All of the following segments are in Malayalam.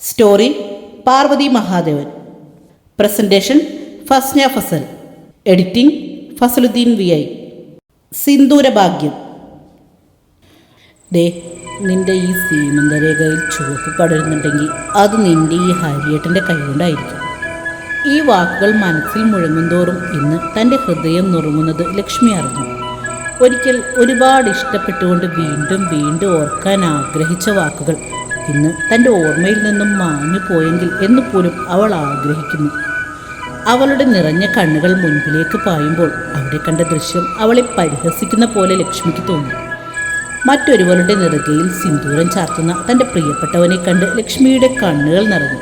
Story Parvathy Mahadevan. Presentation Fasna Fasal. Editing Fasaluddeen V I. സിന്ദൂരഭാഗ്യം. ദേ നിന്റെ ഈ സീമന്തരേഖയിൽ ചുവപ്പ് പടരുന്നുണ്ടെങ്കിൽ അത് നിന്റെ ഈ ഹരിയേട്ടന്റെ കൈകൊണ്ടായിരിക്കും. ഈ വാക്കുകൾ മനസ്സിൽ മുഴങ്ങുന്തോറും ഇന്ന് തന്റെ ഹൃദയം നുറുങ്ങുന്നത് ലക്ഷ്മി അറിഞ്ഞു. ഒരിക്കൽ ഒരുപാട് ഇഷ്ടപ്പെട്ടുകൊണ്ട് വീണ്ടും വീണ്ടും ഓർക്കാൻ ആഗ്രഹിച്ച വാക്കുകൾ ഇന്ന് തന്റെ ഓർമ്മയിൽ നിന്നും മാഞ്ഞു പോയെങ്കിൽ എന്ന് പോലും അവൾ ആഗ്രഹിക്കുന്നു. അവളുടെ നിറഞ്ഞ കണ്ണുകൾ മുൻപിലേക്ക് പായുമ്പോൾ അവിടെ കണ്ട ദൃശ്യം അവളെ പരിഹസിക്കുന്ന പോലെ ലക്ഷ്മിക്ക് തോന്നി. മറ്റൊരുവളുടെ നിറകയിൽ സിന്ദൂരം ചാർത്തുന്ന തന്റെ പ്രിയപ്പെട്ടവനെ കണ്ട് ലക്ഷ്മിയുടെ കണ്ണുകൾ നിറഞ്ഞു.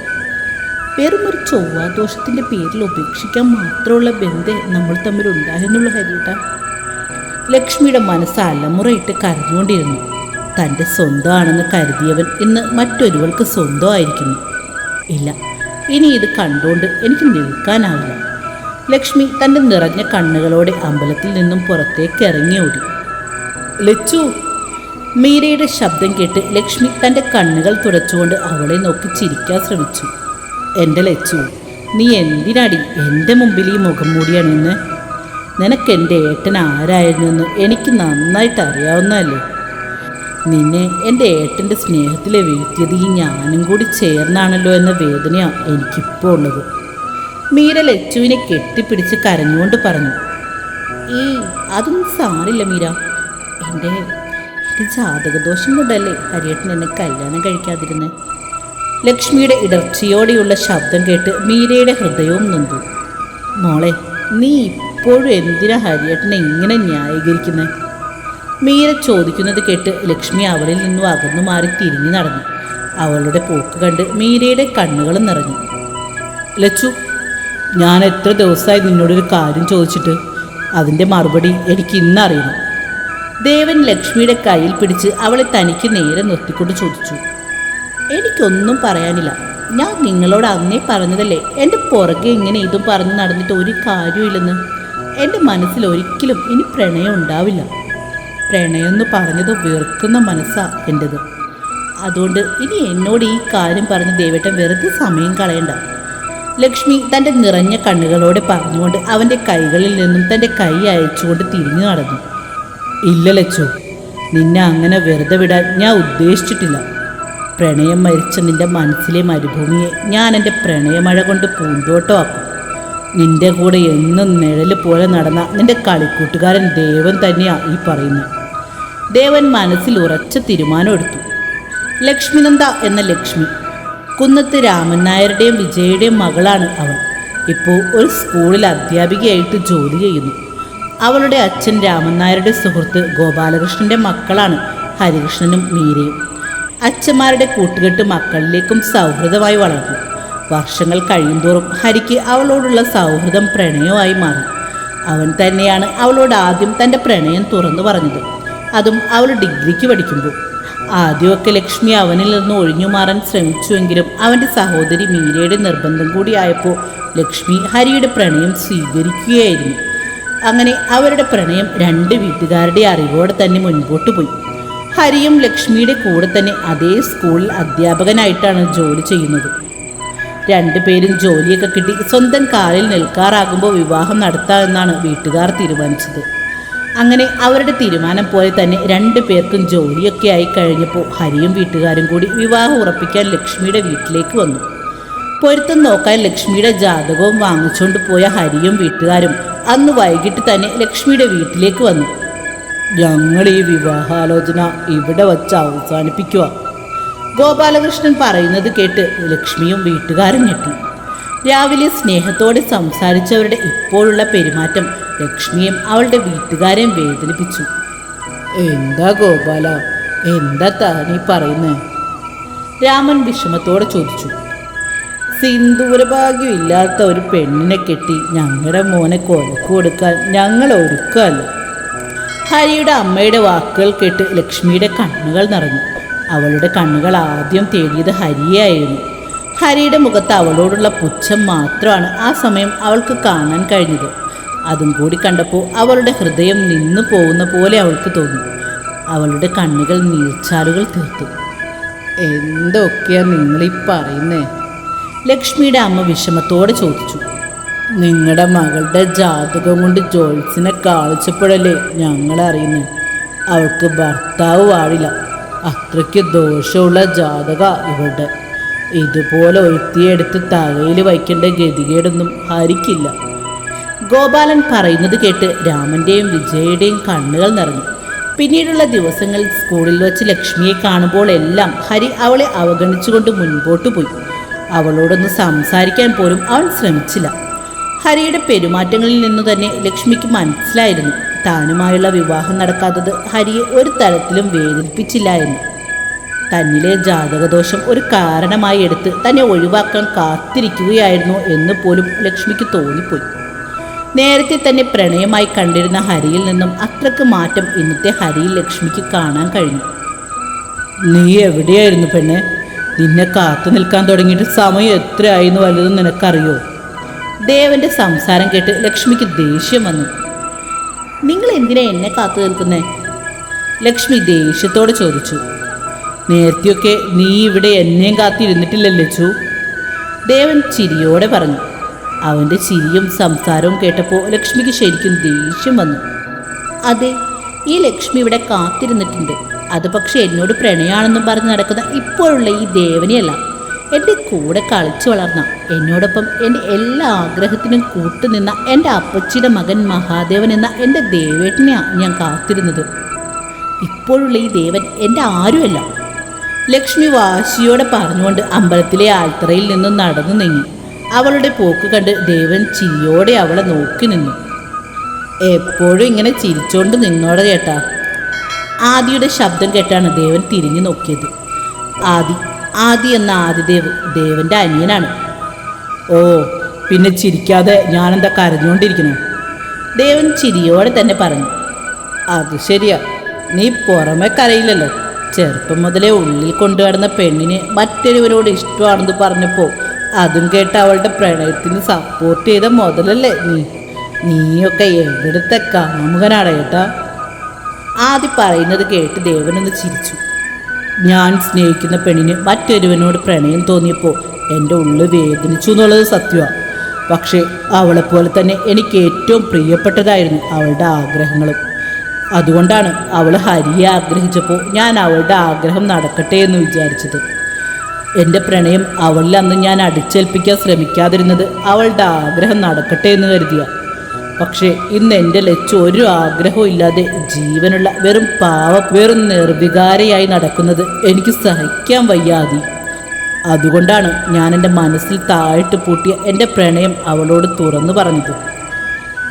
വെറും ഒരു ചൊവ്വാദോഷത്തിന്റെ പേരിൽ ഉപേക്ഷിക്കാൻ മാത്രമുള്ള ബന്ധേ നമ്മൾ തമ്മിൽ ഉണ്ടായെന്നുള്ള ലക്ഷ്മിയുടെ മനസ്സ് അലമുറയിട്ട് കരഞ്ഞുകൊണ്ടിരുന്നു. തന്റെ സ്വന്തമാണെന്ന് കരുതിയവൻ ഇന്ന് മറ്റൊരുവൾക്ക് സ്വന്തമായിരിക്കുന്നു. ഇല്ല ഇനി ഇത് കണ്ടുകൊണ്ട് എനിക്ക് നിൽക്കാനാവില്ല ലക്ഷ്മി തന്റെ നിറഞ്ഞ കണ്ണുകളോടെ അമ്പലത്തിൽ നിന്നും പുറത്തേക്ക് ഇറങ്ങി ഓടി ലച്ചു മീരയുടെ ശബ്ദം കേട്ട് ലക്ഷ്മി തന്റെ കണ്ണുകൾ തുടച്ചുകൊണ്ട് അവളെ നോക്കി ചിരിക്കാൻ ശ്രമിച്ചു. എന്റെ ലച്ചു നീ എന്തിനാടി എന്റെ മുമ്പിൽ ഈ മുഖം മൂടിയാണിന്ന് നിനക്ക് എന്റെ ഏട്ടൻ ആരായിരുന്നെന്ന് എനിക്ക് നന്നായിട്ട് അറിയാവുന്നതല്ലേ? നിന്നെ എന്റെ ഏട്ടന്റെ സ്നേഹത്തിലെ വീഴ്ത്തിയത് ഈ ഞാനും കൂടി ചേർന്നാണല്ലോ എന്ന വേദനയാണ് എനിക്കിപ്പോൾ ഉള്ളത്. മീര ലച്ചുവിനെ കെട്ടിപ്പിടിച്ച് കരഞ്ഞുകൊണ്ട് പറഞ്ഞു ഈ അതൊന്നും സാറില്ല മീര. എന്റെ എന്റെ ജാതകദോഷം കൊണ്ടല്ലേ ഹരിയേട്ടൻ എന്നെ കല്യാണം കഴിക്കാതിരുന്നത് ലക്ഷ്മിയുടെ ഇടർച്ചയോടെയുള്ള ശബ്ദം കേട്ട് മീരയുടെ ഹൃദയവും നന്ദു മോളെ നീ ഇപ്പോഴും എന്തിനാ ഹരിയേട്ടനെ ഇങ്ങനെ ന്യായീകരിക്കുന്നത് മീര ചോദിക്കുന്നത് കേട്ട് ലക്ഷ്മി അവളിൽ നിന്നും അകന്നു മാറി തിരിഞ്ഞു നടന്നു. അവളുടെ പോക്ക് കണ്ട് മീരയുടെ കണ്ണുകൾ നിറഞ്ഞു. ലച്ചു ഞാൻ എത്ര ദിവസമായി നിന്നോടൊരു കാര്യം ചോദിച്ചിട്ട് അതിന്റെ മറുപടി എനിക്ക് ഇന്നറിയണം. ദേവൻ ലക്ഷ്മിയുടെ കയ്യിൽ പിടിച്ച് അവളെ തനിക്ക് നേരെ നിർത്തിക്കൊണ്ട് ചോദിച്ചു. എനിക്കൊന്നും പറയാനില്ല. ഞാൻ നിങ്ങളോട് അന്നേ പറഞ്ഞതല്ലേ? എന്റെ പുറകെ ഇങ്ങനെ ഇതും പറഞ്ഞ് നടന്നിട്ട് ഒരു കാര്യമില്ലെന്ന് എന്റെ മനസ്സിൽ ഒരിക്കലും ഇനി പ്രണയം ഉണ്ടാവില്ല. പ്രണയം എന്ന് പറഞ്ഞത് വെറുക്കുന്ന മനസ്സാ എന്റെത് അതുകൊണ്ട് ഇനി എന്നോട് ഈ കാര്യം പറഞ്ഞ് ദേവേട്ടൻ വെറുതെ സമയം കളയണ്ട. ലക്ഷ്മി തന്റെ നിറഞ്ഞ കണ്ണുകളോടെ പറഞ്ഞുകൊണ്ട് അവന്റെ കൈകളിൽ നിന്നും തന്റെ കൈ അയച്ചുകൊണ്ട് തിരിഞ്ഞു നടന്നു. ഇല്ല ലച്ചു നിന്നെ അങ്ങനെ വെറുതെ വിടാൻ ഞാൻ ഉദ്ദേശിച്ചിട്ടില്ല. പ്രണയം മരിച്ച നിന്റെ മനസ്സിലെ മരുഭൂമിയെ ഞാൻ എന്റെ പ്രണയമഴ കൊണ്ട് പൂന്തോട്ടമാക്കും. നിന്റെ കൂടെ എന്നും നിഴൽ പോലെ നടന്ന നിന്റെ കളിക്കൂട്ടുകാരൻ ദേവൻ തന്നെയാണ് ഈ പറയുന്നത്. ദേവൻ മനസ്സിൽ ഉറച്ച തീരുമാനം എടുത്തു ലക്ഷ്മിനന്ദ എന്ന ലക്ഷ്മി കുന്നത്ത് രാമൻ നായരുടെയും വിജയുടെയും മകളാണ് അവൾ. ഇപ്പോൾ ഒരു സ്കൂളിൽ അധ്യാപികയായിട്ട് ജോലി ചെയ്യുന്നു. അവളുടെ അച്ഛൻ രാമൻ നായരുടെ സുഹൃത്ത് ഗോപാലകൃഷ്ണന്റെ മക്കളാണ് ഹരികൃഷ്ണനും മീരയും. അച്ഛന്മാരുടെ കൂട്ടുകെട്ട് മക്കളിലേക്കും സൗഹൃദമായി വളർന്നു. വർഷങ്ങൾ കഴിയുന്തോറും ഹരിക്ക് അവളോടുള്ള സൗഹൃദം പ്രണയമായി മാറി. അവൻ തന്നെയാണ് അവളോട് ആദ്യം തന്റെ പ്രണയം തുറന്നു പറഞ്ഞത്. അതും അവൾ ഡിഗ്രിക്ക് പഠിക്കുമ്പോൾ. ആദ്യമൊക്കെ ലക്ഷ്മി അവനിൽ നിന്ന് ഒഴിഞ്ഞു മാറാൻ ശ്രമിച്ചുവെങ്കിലും അവന്റെ സഹോദരി മീരയുടെ നിർബന്ധം കൂടിയായപ്പോൾ ലക്ഷ്മി ഹരിയുടെ പ്രണയം സ്വീകരിക്കുകയായിരുന്നു. അങ്ങനെ അവരുടെ പ്രണയം രണ്ട് വീട്ടുകാരുടെ അറിവോടെ തന്നെ മുൻപോട്ട് പോയി. ഹരിയും ലക്ഷ്മിയുടെ കൂടെ തന്നെ അതേ സ്കൂളിൽ അധ്യാപകനായിട്ടാണ് ജോലി ചെയ്യുന്നത്. രണ്ടുപേരും ജോലിയൊക്കെ കിട്ടി സ്വന്തം കാലിൽ നിൽക്കാറാകുമ്പോൾ വിവാഹം നടത്താമെന്നാണ് വീട്ടുകാർ തീരുമാനിച്ചത്. അങ്ങനെ അവരുടെ തീരുമാനം പോലെ തന്നെ രണ്ടു പേർക്കും ജോലിയൊക്കെ ആയി കഴിഞ്ഞപ്പോൾ ഹരിയും വീട്ടുകാരും കൂടി വിവാഹം ഉറപ്പിക്കാൻ ലക്ഷ്മിയുടെ വീട്ടിലേക്ക് വന്നു. പൊരുത്തം നോക്കാൻ ലക്ഷ്മിയുടെ ജാതകവും വാങ്ങിച്ചുകൊണ്ട് പോയ ഹരിയും വീട്ടുകാരും അന്ന് വൈകിട്ട് തന്നെ ലക്ഷ്മിയുടെ വീട്ടിലേക്ക് വന്നു. ഞങ്ങൾ ഈ വിവാഹാലോചന ഇവിടെ വച്ച് അവസാനിപ്പിക്കുക ഗോപാലകൃഷ്ണൻ പറയുന്നത് കേട്ട് ലക്ഷ്മിയും വീട്ടുകാരും ഞെട്ടി. രാവിലെ സ്നേഹത്തോടെ സംസാരിച്ചവരുടെ ഇപ്പോഴുള്ള പെരുമാറ്റം ലക്ഷ്മിയും അവളുടെ വീട്ടുകാരെയും വേദനിപ്പിച്ചു. എന്താ ഗോപാല? എന്താ താനീ പറയുന്നേ? രാമൻ വിഷമത്തോടെ ചോദിച്ചു. സിന്ദൂരഭാഗ്യം ഇല്ലാത്ത ഒരു പെണ്ണിനെ കെട്ടി ഞങ്ങളുടെ മോനെ കൊലക്ക് കൊടുക്കാൻ ഞങ്ങൾ ഒരുക്കല്ല ഹരിയുടെ അമ്മയുടെ വാക്കുകൾ കേട്ട് ലക്ഷ്മിയുടെ കണ്ണുകൾ നിറഞ്ഞു. അവളുടെ കണ്ണുകൾ ആദ്യം തേടിയത് ഹരിയായിരുന്നു. ഹരിയുടെ മുഖത്ത് അവളോടുള്ള പുച്ഛം മാത്രമാണ് ആ സമയം അവൾക്ക് കാണാൻ കഴിഞ്ഞത്. അതും കൂടി കണ്ടപ്പോൾ അവളുടെ ഹൃദയം നിന്നു പോകുന്ന പോലെ അവൾക്ക് തോന്നി. അവളുടെ കണ്ണുകൾ നീർച്ചാലുകൾ തീർത്തു. എന്തൊക്കെയാ നിങ്ങളീ പറയുന്നേ? ലക്ഷ്മിയുടെ അമ്മ വിഷമത്തോടെ ചോദിച്ചു. നിങ്ങളുടെ മകളുടെ ജാതകം കൊണ്ട് ജോൽസിനെ കാണിച്ചപ്പോഴല്ലേ ഞങ്ങൾ അറിയുന്നത് അവൾക്ക് ഭർത്താവ് പാടില്ല അത്രയ്ക്ക് ദോഷമുള്ള ജാതക ഇവളുടെ. ഇതുപോലെ ഒഴുത്തിയെടുത്ത് തകയിൽ വയ്ക്കേണ്ട ഗതികേടൊന്നും ഹരിക്കില്ല. ഗോപാലൻ പറയുന്നത് കേട്ട് രാമന്റെയും വിജയുടെയും കണ്ണുകൾ നിറഞ്ഞു. പിന്നീടുള്ള ദിവസങ്ങളിൽ സ്കൂളിൽ വെച്ച് ലക്ഷ്മിയെ കാണുമ്പോൾ എല്ലാം ഹരി അവളെ അവഗണിച്ചുകൊണ്ട് മുൻപോട്ട് പോയി. അവളോടൊന്ന് സംസാരിക്കാൻ പോലും അവൾ ശ്രമിച്ചില്ല. ഹരിയുടെ പെരുമാറ്റങ്ങളിൽ നിന്നു തന്നെ ലക്ഷ്മിക്ക് മനസ്സിലായിരുന്നു. താനുമായുള്ള വിവാഹം നടക്കാത്തത് ഹരിയെ ഒരു തരത്തിലും വേദനിപ്പിച്ചില്ല എന്ന്. തന്നിലെ ജാതകദോഷം ഒരു കാരണമായി എടുത്ത് തന്നെ ഒഴിവാക്കാൻ കാത്തിരിക്കുകയായിരുന്നു എന്ന് പോലും ലക്ഷ്മിക്ക് തോന്നിപ്പോയി. നേരത്തെ തന്നെ പ്രണയമായി കണ്ടിരുന്ന ഹരിയിൽ നിന്നും അത്രയ്ക്ക് മാറ്റം ഇന്നത്തെ ഹരിയിൽ ലക്ഷ്മിക്ക് കാണാൻ കഴിഞ്ഞു. നീ എവിടെയായിരുന്നു പെണ്ണെ? നിന്നെ കാത്തു നിൽക്കാൻ തുടങ്ങിയിട്ട് സമയം എത്രയായിരുന്നു വലുതും നിനക്കറിയോ? ദേവന്റെ സംസാരം കേട്ട് ലക്ഷ്മിക്ക് ദേഷ്യം വന്നു. നിങ്ങൾ എന്തിനാ എന്നെ കാത്തു നിൽക്കുന്നേ? ലക്ഷ്മി ദേഷ്യത്തോടെ ചോദിച്ചു. നേരത്തെയൊക്കെ നീ ഇവിടെ എന്നെയും കാത്തിരുന്നിട്ടില്ലല്ലേ ചു ദേവൻ ചിരിയോടെ പറഞ്ഞു. അവന്റെ ചിരിയും സംസാരവും കേട്ടപ്പോൾ ലക്ഷ്മിക്ക് ശരിക്കും ദേഷ്യം വന്നു. അതെ ഈ ലക്ഷ്മി ഇവിടെ കാത്തിരുന്നിട്ടുണ്ട്. അത് പക്ഷേ എന്നോട് പ്രണയാണെന്നും പറഞ്ഞ് നടക്കുന്ന ഇപ്പോഴുള്ള ഈ ദേവനെയല്ല. എന്റെ കൂടെ കളിച്ചു വളർന്ന എന്നോടൊപ്പം എന്റെ എല്ലാ ആഗ്രഹത്തിനും കൂട്ടുനിന്ന എന്റെ അപ്പച്ചിയുടെ മകൻ മഹാദേവൻ എന്ന എന്റെ ദേവേട്ടനെയാണ് ഞാൻ കാത്തിരുന്നത്. ഇപ്പോഴുള്ള ഈ ദേവൻ എന്റെ ആരുമല്ല. ലക്ഷ്മി വാശിയോടെ പറഞ്ഞുകൊണ്ട് അമ്പലത്തിലെ ആൽത്തറയിൽ നിന്നും നടന്നു നീങ്ങി. അവളുടെ പോക്ക് കണ്ട് ദേവൻ ചിരിയോടെ അവളെ നോക്കി നിന്നു. എപ്പോഴും ഇങ്ങനെ ചിരിച്ചോണ്ട് നിന്നോടെ ചേട്ടാ. ആദിയുടെ ശബ്ദം കേട്ടാണ് ദേവൻ തിരിഞ്ഞു നോക്കിയത്. ആദി ആദി എന്ന ആദിദേവ് ദേവന്റെ അനിയനാണ്. ഓ പിന്നെ ചിരിക്കാതെ ഞാനെന്താ കരഞ്ഞുകൊണ്ടിരിക്കണോ ദേവൻ ചിരിയോടെ തന്നെ പറഞ്ഞു. അത് ശരിയാ. നീ പുറമെ കരയില്ലല്ലോ. ചെറുപ്പം മുതലേ ഉള്ളിൽ കൊണ്ടുവരുന്ന പെണ്ണിന് മറ്റൊരുവരോട് ഇഷ്ടമാണെന്ന് പറഞ്ഞപ്പോൾ അതും കേട്ട് അവളുടെ പ്രണയത്തിന് സപ്പോർട്ട് ചെയ്ത മുതലല്ലേ നീ? നീയൊക്കെ എവിടുത്തെ കാമുകനാണ് ഏട്ടാ? ആദ്യം പറയുന്നത് കേട്ട് ദേവനൊന്ന് ചിരിച്ചു. ഞാൻ സ്നേഹിക്കുന്ന പെണ്ണിന് മറ്റൊരുവനോട് പ്രണയം തോന്നിയപ്പോൾ എന്റെ ഉള്ളിൽ വേദനിച്ചു എന്നുള്ളത് സത്യമാണ് പക്ഷേ അവളെപ്പോലെ തന്നെ എനിക്ക് ഏറ്റവും പ്രിയപ്പെട്ടതായിരുന്നു അവളുടെ ആഗ്രഹങ്ങളും. അതുകൊണ്ടാണ് അവൾ ഹരിയെ ആഗ്രഹിച്ചപ്പോൾ ഞാൻ അവളുടെ ആഗ്രഹം നടക്കട്ടെ എന്ന് വിചാരിച്ചത്. എന്റെ പ്രണയം അവളിൽ അന്ന് ഞാൻ അടിച്ചേൽപ്പിക്കാൻ ശ്രമിക്കാതിരുന്നത് അവളുടെ ആഗ്രഹം നടക്കട്ടെ എന്ന് കരുതിയ. പക്ഷേ ഇന്ന് എന്റെ ലച്ച് ഒരു ആഗ്രഹവും ഇല്ലാതെ ജീവനുള്ള വെറും പാവ വെറും നിർവികാരയായി നടക്കുന്നത് എനിക്ക് സഹിക്കാൻ വയ്യാതി. അതുകൊണ്ടാണ് ഞാൻ എന്റെ മനസ്സിൽ താഴിട്ട് പൂട്ടിയ എന്റെ പ്രണയം അവളോട് തുറന്നു പറഞ്ഞത്.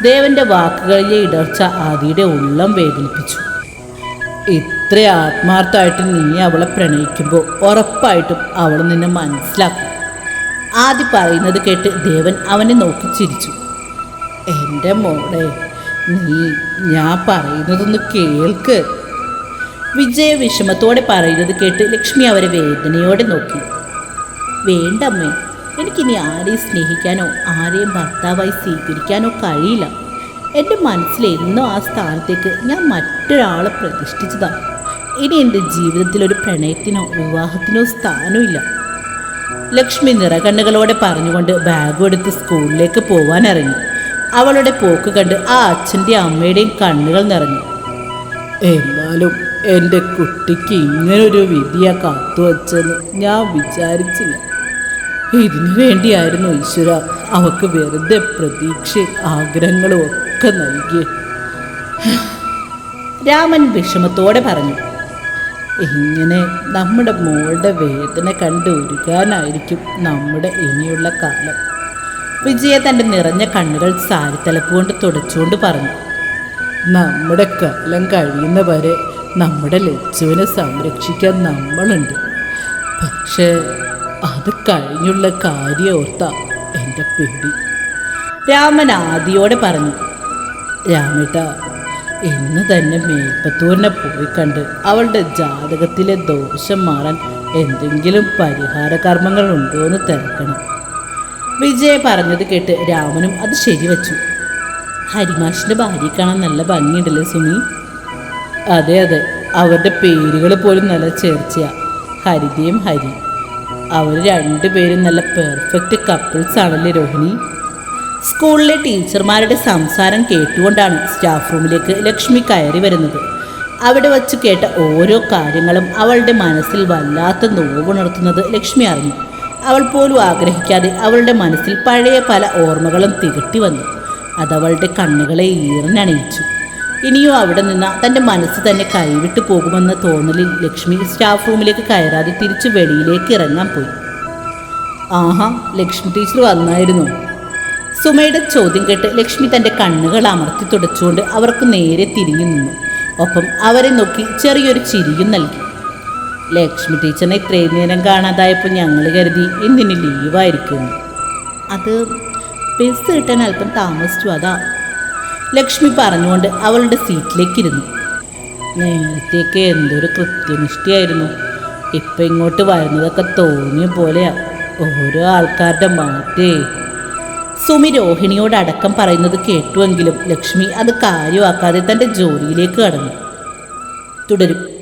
ദേവന്റെ വാക്കുകളിലെ ഇടർച്ച ആദിയുടെ ഉള്ളം വേദനിപ്പിച്ചു. ഇത്ര ആത്മാർത്ഥമായിട്ട് നീ അവളെ പ്രണയിക്കുമ്പോൾ ഉറപ്പായിട്ടും അവൾ നിന്നെ മനസ്സിലാക്കും. ആദി പറയുന്നത് കേട്ട് ദേവൻ അവനെ നോക്കി ചിരിച്ചു. എന്റെ മോളെ നീ ഞാൻ പറയുന്നതൊന്ന് കേൾക്ക്. വിജയ വിഷമത്തോടെ പറയുന്നത് കേട്ട് ലക്ഷ്മി അവരെ വേദനയോടെ നോക്കി. വേണ്ടമ്മേ എനിക്കിനി ആരെയും സ്നേഹിക്കാനോ ആരെയും ഭർത്താവായി സ്വീകരിക്കാനോ കഴിയില്ല. എന്റെ മനസ്സിലെന്നോ ആ സ്ഥാനത്തേക്ക് ഞാൻ മറ്റൊരാളെ പ്രതിഷ്ഠിച്ചതാണ് ഇനി എന്റെ ജീവിതത്തിൽ ഒരു പ്രണയത്തിനോ വിവാഹത്തിനോ സ്ഥാനമില്ല ലക്ഷ്മി നിറകണ്ണുകളോടെ പറഞ്ഞുകൊണ്ട് ബാഗ് എടുത്ത് സ്കൂളിലേക്ക് പോവാനിറങ്ങി. അവളുടെ പോക്ക് കണ്ട് ആ അച്ഛന്റെയും അമ്മയുടെയും കണ്ണുകൾ നിറഞ്ഞു. എന്നാലും എന്റെ കുട്ടിക്ക് ഇങ്ങനൊരു വിധിയാ കാത്തുവച്ചെന്ന് ഞാൻ വിചാരിച്ചില്ല. ഇതിനു വേണ്ടിയായിരുന്നു ഈശ്വര അവക്ക് വെറുതെ പ്രതീക്ഷ ആഗ്രഹങ്ങളും ഒക്കെ നൽകി രാമൻ വിഷമത്തോടെ പറഞ്ഞു ഇങ്ങനെ നമ്മുടെ മോളുടെ വേദന കണ്ട് ഒരുക്കാനായിരിക്കും നമ്മുടെ ഇനിയുള്ള കാലം. വിജയ തന്റെ നിറഞ്ഞ കണ്ണുകൾ സാരിത്തലപ്പ് കൊണ്ട് തുടച്ചുകൊണ്ട് പറഞ്ഞു നമ്മുടെ കാലം കഴിയുന്ന വരെ നമ്മുടെ ലച്ചുവിനെ സംരക്ഷിക്കാൻ നമ്മളുണ്ട്. പക്ഷേ അത് കഴിഞ്ഞുള്ള കാര്യം ഓർത്ത എന്റെ പേടി. രാമൻ ആദിയോടെ പറഞ്ഞു രാമേട്ട ഇന്ന് തന്നെ മേൽപ്പത്തൂരിനെ പോയി കണ്ട് അവളുടെ ജാതകത്തിലെ ദോഷം മാറാൻ എന്തെങ്കിലും പരിഹാര കർമ്മങ്ങൾ ഉണ്ടോ എന്ന് തിരക്കണം. വിജയ പറഞ്ഞത് കേട്ട് രാമനും അത് ശരിവച്ചു. ഹരിമാഷിന്റെ ഭാര്യയെ കാണാൻ നല്ല ഭംഗിയുണ്ടല്ലേ സുമി? അതെ അതെ അവരുടെ പേരുകൾ പോലും നല്ല ചേർച്ചയാണ് ഹരിതയും ഹരി. അവർ രണ്ടുപേരും നല്ല പെർഫെക്റ്റ് കപ്പിൾസ് ആണല്ലേ രോഹിണി? സ്കൂളിലെ ടീച്ചർമാരുടെ സംസാരം കേട്ടുകൊണ്ടാണ് സ്റ്റാഫ് റൂമിലേക്ക് ലക്ഷ്മി കയറി വരുന്നത്. അവിടെ വച്ച് കേട്ട ഓരോ കാര്യങ്ങളും അവളുടെ മനസ്സിൽ വല്ലാത്ത നോവുണർത്തുന്നത് ലക്ഷ്മി അറിഞ്ഞു. അവൾ പോലും ആഗ്രഹിക്കാതെ അവളുടെ മനസ്സിൽ പഴയ പല ഓർമ്മകളും തികട്ടി വന്നു. അതവളുടെ കണ്ണുകളെ ഈറിനണിയിച്ചു ഇനിയും അവിടെ നിന്ന് തന്റെ മനസ്സ് തന്നെ കൈവിട്ട് പോകുമെന്ന തോന്നലിൽ ലക്ഷ്മി സ്റ്റാഫ് റൂമിലേക്ക് കയറാതെ തിരിച്ച് വെളിയിലേക്ക് ഇറങ്ങാൻ പോയി. ആഹാ ലക്ഷ്മി ടീച്ചർ വന്നായിരുന്നു. സുമയുടെ ചോദ്യം കേട്ട് ലക്ഷ്മി തന്റെ കണ്ണുകൾ അമർത്തി തുടച്ചുകൊണ്ട് അവർക്ക് നേരെ തിരിഞ്ഞു നിന്നു. ഒപ്പം അവരെ നോക്കി ചെറിയൊരു ചിരിയും നൽകി. ലക്ഷ്മി ടീച്ചറിനെ ഇത്രയും നേരം കാണാതായപ്പോൾ ഞങ്ങൾ കരുതി ഇന്നിന് ലീവായിരിക്കുന്നു അത് ബസ് കിട്ടാൻ അല്പം താമസിച്ചു അതാ. ലക്ഷ്മി പറഞ്ഞുകൊണ്ട് അവളുടെ സീറ്റിലേക്കിരുന്നു. നേരത്തേക്ക് എന്തൊരു കൃത്യനിഷ്ഠയായിരുന്നു. ഇപ്പം ഇങ്ങോട്ട് വരുന്നതൊക്കെ തോന്നിയ പോലെയാ. ഓരോ ആൾക്കാരുടെ മാറ്റേ. സുമി രോഹിണിയോട് അടക്കം പറയുന്നത് കേട്ടുവെങ്കിലും ലക്ഷ്മി അത് കാര്യമാക്കാതെ തന്റെ ജോലിയിലേക്ക് കടന്നു. തുടരും.